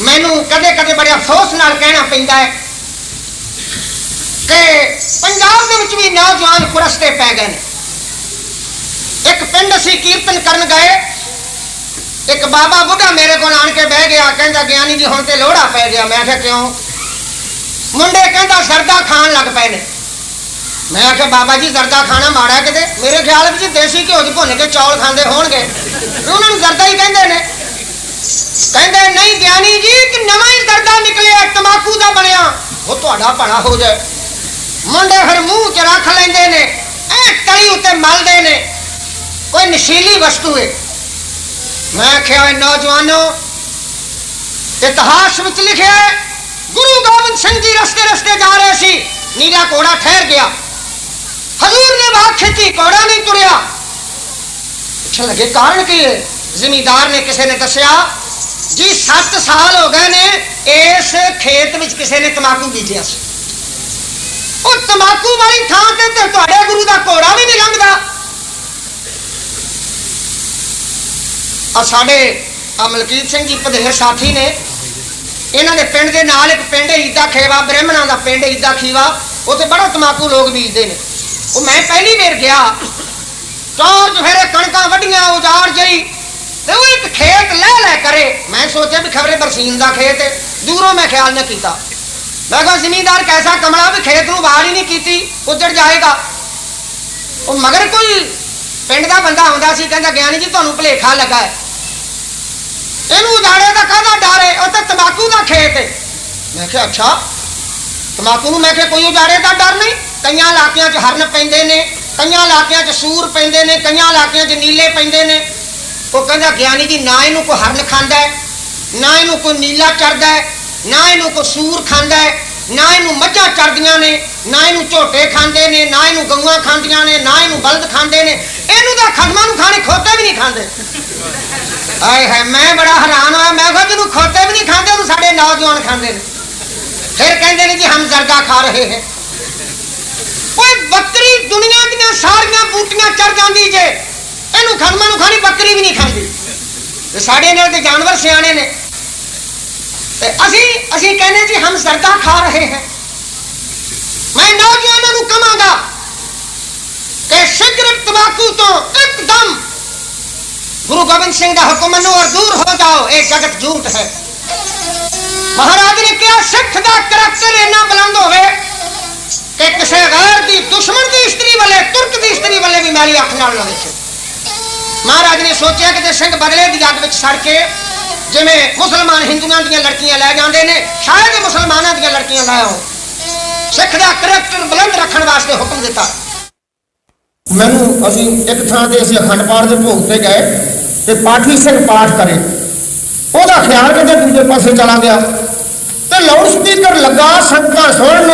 ਮੈਨੂੰ ਕਦੇ ਕਦੇ ਬੜੇ ਅਫਸੋਸ ਨਾਲ ਕਹਿਣਾ ਪੈਂਦਾ ਹੈ ਕਿ ਪੰਜਾਬ ਦੇ ਵਿੱਚ ਵੀ ਨੌਜਵਾਨ ਕੁਰਸਤੇ ਪੈ ਗਏ ਨੇ। ਇੱਕ ਪਿੰਡ ਅਸੀਂ ਕੀਰਤਨ ਕਰਨ ਗਏ, ਇੱਕ ਬਾਬਾ ਬੁੱਢਾ ਮੇਰੇ ਕੋਲ ਆਣ ਕੇ ਬਹਿ ਗਿਆ, ਕਹਿੰਦਾ, ਗਿਆਨੀ ਜੀ, ਹੁਣ ਤੇ ਲੋੜਾ ਪੈ ਗਿਆ। ਮੈਂ ਕਿਹਾ, ਕਿਉਂ? ਮੁੰਡੇ ਕਹਿੰਦਾ, ਸਰਦਾ ਖਾਣ ਲੱਗ ਪਏ ਨੇ। ਮੈਂ ਆਖਿਆ, ਬਾਬਾ ਜੀ ਜ਼ਰਦਾ ਖਾਣਾ ਮਾੜਾ ਕਿਤੇ? ਮੇਰੇ ਖਿਆਲ ਵਿੱਚ ਦੇਸੀ ਘਿਓ 'ਚ ਭੁੰਨ ਕੇ ਚੌਲ ਖਾਂਦੇ ਹੋਣਗੇ। ਉਹਨਾਂ ਨੂੰ ਜ਼ਰਦਾ ਹੀ ਕਹਿੰਦੇ ਨੇ। ਕਹਿੰਦੇ, ਨਹੀਂ ਗਿਆਨੀ ਜੀ, ਇੱਕ ਨਵਾਂ ਹੀ ਜ਼ਰਦਾ ਨਿਕਲਿਆ, ਤਮਾਕੂ ਦਾ ਬਣਿਆ। ਉਹ ਤੁਹਾਡਾ ਭਲਾ ਹੋ ਜਾਏ। ਮੁੰਡੇ ਫਿਰ ਮੂੰਹ 'ਚ ਰੱਖ ਲੈਂਦੇ ਨੇ ਐ ਤਲੀ ਉੱਤੇ ਮਲਦੇ ਨੇ। ਕੋਈ ਨਸ਼ੀਲੀ ਵਸਤੂ ਹੈ ਮੈਂ ਆਖਿਆ ਓਏ ਨੌਜਵਾਨੋ, ਇਤਿਹਾਸ ਵਿੱਚ ਲਿਖਿਆ ਹੈ, ਗੁਰੂ ਗੋਬਿੰਦ ਸਿੰਘ ਜੀ ਰਸਤੇ ਰਸਤੇ ਜਾ ਰਹੇ ਸੀ, ਨੀਲਾ ਘੋੜਾ ਠਹਿਰ ਗਿਆ। ਹਜ਼ੂਰ ਨੇ ਬਾਤ ਖਿੱਚੀ, ਘੋੜਾ ਨਹੀਂ ਤੁਰਿਆ। ਪੁੱਛਣ ਲੱਗੇ ਕਾਰਨ ਕੀ ਹੈ ਜ਼ਿਮੀਦਾਰ ਨੇ ਕਿਸੇ ਨੇ ਦੱਸਿਆ ਜੀ 7 ਸਾਲ ਹੋ ਗਏ ਨੇ, ਇਸ ਖੇਤ ਵਿੱਚ ਕਿਸੇ ਨੇ ਤਮਾਕੂ ਬੀਜਿਆ ਸੀ। ਉਹ ਤਮਾਕੂ ਵਾਲੀ ਥਾਂ ਤੇ ਤੇ ਤੁਹਾਡੇ ਗੁਰੂ ਦਾ ਘੋੜਾ ਵੀ ਨਹੀਂ ਲੰਘਦਾ। ਆ ਸਾਡੇ ਆ ਮਲਕੀਤ ਸਿੰਘ ਜੀ ਪਧੇਰ ਸਾਥੀ ਨੇ। ਇਹਨਾਂ ਦੇ ਪਿੰਡ ਦੇ ਨਾਲ ਇੱਕ ਪਿੰਡ ਹੈ ਈਦਾ ਖੇਵਾ, ਬ੍ਰਾਹਮਣਾਂ ਦਾ ਪਿੰਡ ਈਦਾ ਖੀਵਾ। ਉੱਥੇ ਬੜਾ ਤਮਾਕੂ ਲੋਕ ਬੀਜਦੇ ਨੇ। ਉਹ ਮੈਂ ਪਹਿਲੀ ਵੇਰ ਗਿਆ। ਚੌਰ ਚਫੇਰੇ ਕਣਕਾਂ ਵੱਡੀਆਂ ਉਜਾੜ ਜਈ। ਤੇ ਉਹ ਇੱਕ ਖੇਤ ਲੈ ਲੈ ਕਰੇ। ਮੈਂ ਸੋਚਿਆ ਵੀ ਖਬਰੇ ਬਰਸੀਨ ਦਾ ਖੇਤ ਹੈ। ਦੂਰੋਂ ਮੈਂ ਖਿਆਲ ਨਾ ਕੀਤਾ। ਮੈਂ ਕਿਹਾ, ਜ਼ਿਮੀਂਦਾਰ ਕੈਸਾ ਕਮਲਾ ਵੀ ਖੇਤ ਨੂੰ ਬਾਹਰ ਹੀ ਨਹੀਂ ਕੀਤੀ। ਉੱਜੜ ਜਾਏਗਾ। ਉਹ ਮਗਰ ਕੋਈ ਪਿੰਡ ਦਾ ਬੰਦਾ ਆਉਂਦਾ ਸੀ, ਕਹਿੰਦਾ, ਗਿਆਨੀ ਜੀ, ਤੁਹਾਨੂੰ ਭਲੇਖਾ ਲੱਗਾ ਹੈ। ਇਹਨੂੰ ਉਜਾੜੇ ਦਾ ਕਾਹਦਾ ਡਰ ਹੈ? ਉਹ ਤਾਂ ਤਮਾਕੂ ਦਾ ਖੇਤ ਹੈ। ਮੈਂ ਕਿਹਾ, ਅੱਛਾ। ਤਮਾਕੂ ਨੂੰ ਮੈਂ ਕਿਹਾ, ਕੋਈ ਉਜਾੜੇ ਦਾ ਡਰ ਨਹੀਂ? ਕਈਆਂ ਇਲਾਕਿਆਂ 'ਚ ਹਰਨ ਪੈਂਦੇ ਨੇ, ਕਈਆਂ ਇਲਾਕਿਆਂ 'ਚ ਸੂਰ ਪੈਂਦੇ ਨੇ, ਕਈਆਂ ਇਲਾਕਿਆਂ 'ਚ ਨੀਲੇ ਪੈਂਦੇ ਨੇ। ਉਹ ਕਹਿੰਦਾ, ਗਿਆਨੀ ਜੀ, ਨਾ ਇਹਨੂੰ ਕੋਈ ਹਰਨ ਖਾਂਦਾ ਹੈ, ਨਾ ਇਹਨੂੰ ਕੋਈ ਨੀਲਾ ਚੜਦਾ ਹੈ, ਨਾ ਇਹਨੂੰ ਕੋਈ ਸੂਰ ਖਾਂਦਾ ਹੈ, ਨਾ ਇਹਨੂੰ ਮੱਝਾਂ ਚਰਦੀਆਂ ਨੇ, ਨਾ ਇਹਨੂੰ ਝੋਟੇ ਖਾਂਦੇ ਨੇ, ਨਾ ਇਹਨੂੰ ਗਊਆਂ ਖਾਂਦੀਆਂ ਨੇ, ਨਾ ਇਹਨੂੰ ਬਲਦ ਖਾਂਦੇ ਨੇ। ਇਹਨੂੰ ਤਾਂ ਖਦਮਾਂ ਨੂੰ ਖਾਣੇ ਖੋਤੇ ਵੀ ਨਹੀਂ ਖਾਂਦੇ। ਆਏ ਹੈ ਮੈਂ ਬੜਾ ਹੈਰਾਨ ਹੋਇਆ, ਮੈਂ ਕਿਹਾ ਜਿਹਨੂੰ ਖੋਤੇ ਵੀ ਨਹੀਂ ਖਾਂਦੇ ਉਹਨੂੰ ਸਾਡੇ ਨੌਜਵਾਨ ਖਾਂਦੇ ਨੇ। ਫਿਰ ਕਹਿੰਦੇ ਨੇ ਜੀ ਹਮ ਜ਼ਰਦਾ ਖਾ ਰਹੇ ਹੈ। ਕੋਈ ਬੱਕਰੀ ਦੁਨੀਆ ਦੀਆਂ ਸਾਰੀਆਂ ਬੂਟੀਆਂ ਚੜ ਜਾਂਦੀ ਜੇ। ਇਹਨੂੰ ਖਦਮਾਂ ਨੂੰ ਖਾਣੀ, ਬੱਕਰੀ ਵੀ ਨਹੀਂ ਖਾਂਦੀ। ਤੇ ਸਾਡੇ ਨਾਲ ਤੇ ਜਾਨਵਰ ਸਿਆਣੇ ਨੇ। ਤੇ ਅਸੀਂ ਅਸੀਂ ਕਹਿੰਦੇ ਜੀ, ਹਮ ਜ਼ਰਦਾ ਖਾ ਰਹੇ ਹੈ। ਮੈਂ ਨੌਜਵਾਨਾਂ ਨੂੰ ਕਹਾਂਗਾ ਕਿ ਸਿਗਰਟ ਤਮਾਕੂ ਤੋਂ ਇੱਕਦਮ ਗੁਰੂ ਗੋਬਿੰਦ ਸਿੰਘ ਦਾ ਹੁਕਮ ਮੰਨੋ ਔਰ ਦੂਰ ਹੋ ਜਾਓ, ਇਹ ਜਗਤ ਝੂਠ ਹੈ। ਮਹਾਰਾਜ ਨੇ ਕਿਹਾ, ਸਿੱਖ ਦਾ ਕਰੈਕਟਰ ਇੰਨਾ ਬੁਲੰਦ ਹੋਵੇ ਕਿ ਕਿਸੇ ਗੈਰ ਦੀ ਦੁਸ਼ਮਣ ਦੀ ਇਸਤਰੀ ਵੱਲੇ ਤੁਰਕ ਦੀ ਇਸਤਰੀ ਵੱਲੇ ਵੀ ਮੈਲੀ ਅੱਖ ਨਾਲ ਨਾ ਮਹਾਰਾਜ ਨੇ ਸੋਚਿਆ ਕਿ ਜੇ ਸਿੰਘ ਬਦਲੇ ਦੀ ਅੱਗ ਵਿੱਚ ਸੜ ਕੇ ਜਿਵੇਂ ਮੁਸਲਮਾਨ ਹਿੰਦੂਆਂ ਦੀਆਂ ਲੜਕੀਆਂ ਲੈ ਜਾਂਦੇ ਨੇ, ਸ਼ਾਇਦ ਇਹ ਮੁਸਲਮਾਨਾਂ ਦੀਆਂ ਲੜਕੀਆਂ ਲੈ ਆਓ ਸਿੱਖ ਦਾ ਕਰੈਕਟਰ ਬੁਲੰਦ ਰੱਖਣ ਵਾਸਤੇ ਹੁਕਮ ਦਿੱਤਾ। ਮੈਨੂੰ ਅਸੀਂ ਇੱਕ ਥਾਂ ਤੇ ਅਸੀਂ ਅਖੰਡ ਪਾਠ ਦੇ ਭੋਗ ਤੇ ਗਏ ਤੇ ਪਾਠੀ ਸਿੰਘ ਪਾਠ ਕਰੇ। ਉਹਦਾ ਖਿਆਲ ਕਿਤੇ ਦੂਜੇ ਪਾਸੇ ਚਲਾ ਗਿਆ। ਤੇ ਲਾਊਡ ਸਪੀਕਰ ਲੱਗਾ ਸੰਗਤਾਂ ਸੁਣਨ।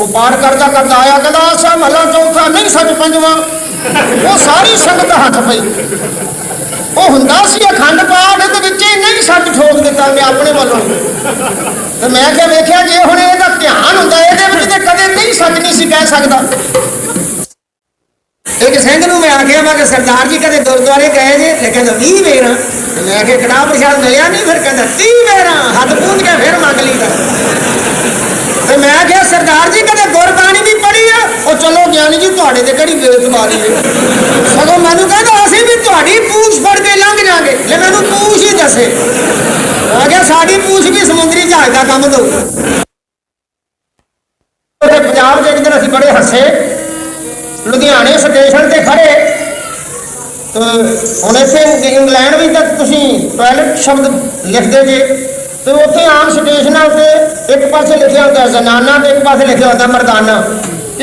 ਉਹ ਪਾਠ ਕਰਦਾ ਕਰਦਾ ਆਇਆ, ਕਹਿੰਦਾ ਆਸਾ ਮਹਲਾ ਚੌਥਾ ਨਹੀਂ ਸੱਚ ਪੰਜਵਾਂ। ਉਹ ਸਾਰੀ ਸੰਗਤ ਹੱਥ ਪਈ। ਉਹ ਹੁੰਦਾ ਸੀ ਅਖੰਡ ਪਾਠ ਦੇ ਵਿੱਚ ਹੀ ਨਹੀਂ ਸੱਚ ਠੋਕ ਦਿੱਤਾ ਮੈਂ ਆਪਣੇ ਵੱਲੋਂ। ਤੇ ਮੈਂ ਕਿਹਾ ਵੇਖਿਆ ਜੇ ਹੁਣ ਇਹਦਾ ਧਿਆਨ ਹੁੰਦਾ, ਇਹਦੇ ਵਿੱਚ ਤੇ ਕਦੇ ਨਹੀਂ ਸੱਚ ਨਹੀਂ ਸੀ ਕਹਿ ਸਕਦਾ। ਇੱਕ ਸਿੰਘ ਨੂੰ ਮੈਂ ਆਖਿਆ, ਮੈਂ ਕਿ ਸਰਦਾਰ ਜੀ ਕਦੇ ਗੁਰਦੁਆਰੇ ਗਏ ਜੇ? ਤੇ ਕਹਿੰਦਾ 20 ਵੇਰਾਂ। ਤੇ ਮੈਂ ਕਿਹਾ ਕੜਾ ਪ੍ਰਸ਼ਾਦ ਮਿਲਿਆ ਨਹੀਂ? ਫਿਰ ਕਹਿੰਦਾ 30 ਵੇਰਾਂ। ਹੱਥ ਪੂੰਝ ਕੇ ਫਿਰ ਮੰਗ ਲਈਦਾ। ਤੇ ਮੈਂ ਕਿਹਾ, ਸਰਦਾਰ ਜੀ ਕਦੇ ਗੁਰਬਾਣੀ ਵੀ ਪੜ੍ਹੀ ਆ। ਉਹ ਚਲੋ ਗਿਆਨੀ ਜੀ, ਤੁਹਾਡੇ ਤੇ ਕਿਹੜੀ ਬੇਇੱਜ਼ਤੀ ਹੈ ਸਗੋਂ ਮੈਨੂੰ ਕਹਿੰਦਾ, ਅਸੀਂ ਵੀ ਤੁਹਾਡੀ ਪੂਛ ਫੜ ਕੇ ਲੰਘ ਜਾਾਂਗੇ। ਲੈ ਮੈਨੂੰ ਪੂਛ ਹੀ ਦੱਸੇ। ਮੈਂ ਆਖਿਆ ਸਾਡੀ ਪੂਛ ਵੀ ਸਮੁੰਦਰੀ ਜਹਾਜ਼ ਦਾ ਕੰਮ ਦਊ। ਤੇ ਪੰਜਾਬ ਦੇ ਇੱਕ ਅਸੀਂ ਬੜੇ ਹੱਸੇ। ਲੁਧਿਆਣੇ ਸਟੇਸ਼ਨ ਤੇ ਖੜੇ। ਤੇ ਹੁਣ ਇੱਥੇ ਇੰਗਲੈਂਡ ਵੀ ਤਾਂ ਤੁਸੀਂ ਟਾਇਲਟ ਸ਼ਬਦ ਲਿਖਦੇ ਜੇ। ਤੇ ਉੱਥੇ ਆਮ ਸਟੇਸ਼ਨਾਂ ਉੱਤੇ ਇੱਕ ਪਾਸੇ ਲਿਖਿਆ ਹੁੰਦਾ, ਜ਼ਨਾਨਾ ਤੇ ਇੱਕ ਪਾਸੇ ਲਿਖਿਆ ਹੁੰਦਾ, ਮਰਦਾਨਾ।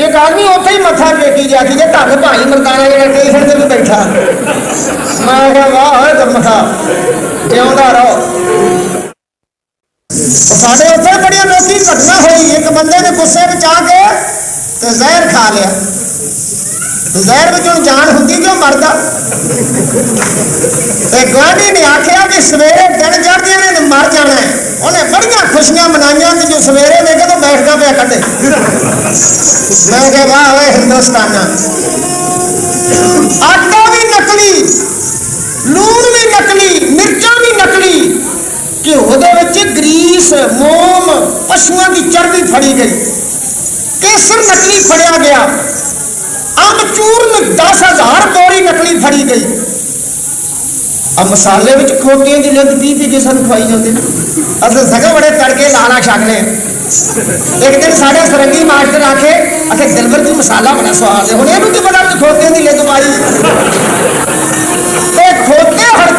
ਇੱਕ ਆਦਮੀ ਉੱਥੇ ਹੀ ਮੱਥਾ ਟੇਕੀ ਜਾ ਕੇ ਧੰਨ ਭਾਈ ਮਰਦਾਨਾ ਜਿਹੜਾ ਸਟੇਸ਼ਨ ਤੇ ਵੀ ਬੈਠਾ। ਮੈਂ ਕਿਹਾ, ਵਾਹ ਹੋਏ ਜਿਉਂਦਾ ਰਹੋ। ਸਾਡੇ ਉੱਥੇ ਬੜੀਆਂ ਲੋਕੀ ਘਟਨਾ ਹੋਈ। ਇੱਕ ਬੰਦੇ ਨੇ ਗੁੱਸੇ ਵਿੱਚ ਆ ਕੇ ਤੇ ਜ਼ਹਿਰ ਖਾ ਲਿਆ। ਜ਼ਹਿਰ ਵਿੱਚੋਂ ਜਾਨ ਹੁੰਦੀ ਕਿਉਂ ਮਰਦਾ। ਤੇ ਗਵਾਂਢੀ ਨੇ ਆਖਿਆ ਕਿ ਸਵੇਰੇ ਦਿਨ ਚੜ੍ਹਦੇ ਨੇ ਮਰ ਜਾਣਾ ਖੁਸ਼ੀਆਂ ਮਨਾਈਆਂ ਕਿ ਜੋ ਸਵੇਰੇ ਵੇਖੇ ਤਾਂ ਬੈਠਦਾ ਪਿਆ ਕੱਢੇ ਮੈਂ ਕਿਹਾ ਵਾਹ ਓਏ ਹਿੰਦੁਸਤਾਨਾ ਆਟਾ ਵੀ ਨਕਲੀ ਲੂਣ ਵੀ ਨਕਲੀ ਮਿਰਚਾਂ ਵੀ ਨਕਲੀ ਘਿਓ ਦੇ ਵਿੱਚ ਗਰੀ ਸੀਸ ਮੋਮ ਪਸ਼ੂਆਂ ਦੀ ਚਰਬੀ ਫੜੀ ਗਈ ਕੇਸਰ ਨਕਲੀ ਫੜਿਆ ਗਿਆ ਅਮਚੂਰਨ 10000 ਬੋਰੀ ਨਕਲੀ ਫੜੀ ਗਈ ਆ ਮਸਾਲੇ ਵਿੱਚ ਖੋਤੀਆਂ ਦੀ ਲਿੰਦ ਪੀ ਪੀ ਕੇ ਸਾਨੂੰ ਖਵਾਈ ਜਾਂਦੇ ਨੇ। ਅਸਲ ਸਗਾ ਬੜੇ ਤੜਕੇ ਲਾਲਾ ਛਕ ਛਕਨੇ ਇੱਕ ਦਿਨ ਸਾਡੇ ਸਰੰਗੀ ਮਾਸਟਰ ਆਖੇ ਅਖੇ ਦਿਲਵਰ ਦੀ ਮਸਾਲਾ ਬੜਾ ਸਵਾਦ ਹੈ। ਹੁਣ ਇਹਨੂੰ ਕੀ ਪਤਾ ਕਿ ਖੋਤੀਆਂ ਦੀ ਲਿੰਦ ਪਾਈ। ਤੇ ਖੋਤੇ ਹੜ